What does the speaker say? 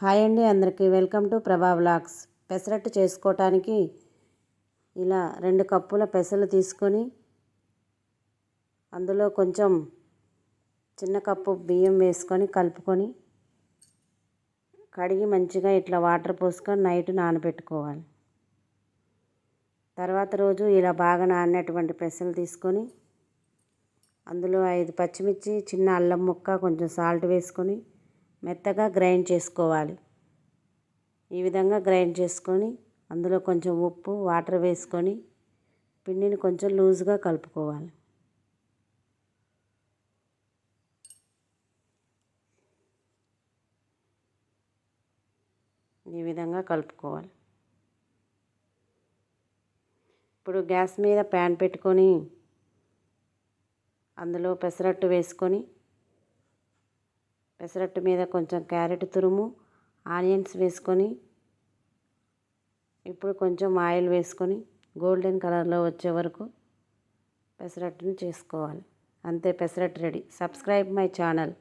Hi అండి అందరికీ. Welcome to Prabha vlogs. Pesarattu చేసుకోవటానికి ఇలా రెండు కప్పుల పెసలు తీసుకొని అందులో కొంచెం చిన్న కప్పు బియ్యం వేసుకొని కలుపుకొని కడిగి మంచిగా ఇట్లా వాటర్ పోసుకొని నైట్ నానబెట్టుకోవాలి. తర్వాత రోజు ఇలా బాగా నానినటువంటి పెసలు తీసుకొని అందులో ఐదు పచ్చిమిర్చి చిన్న అల్లం ముక్క కొంచెం సాల్ట్ వేసుకొని మెత్తగా గ్రైండ్ చేసుకోవాలి. ఈ విధంగా గ్రైండ్ చేసుకొని అందులో కొంచెం ఉప్పు వాటర్ వేసుకొని పిండిని కొంచెం లూజ్గా కలుపుకోవాలి. ఈ విధంగా కలుపుకోవాలి. ఇప్పుడు గ్యాస్ మీద ప్యాన్ పెట్టుకొని అందులో పెసరట్టు వేసుకొని పెసరట్టు మీద కొంచెం క్యారెట్ తురుము ఆనియన్స్ వేసుకొని ఇప్పుడు కొంచెం ఆయిల్ వేసుకొని గోల్డెన్ కలర్లో వచ్చే వరకు పెసరట్టుని చేసుకోవాలి. అంతే pesarattu ready. Subscribe my channel.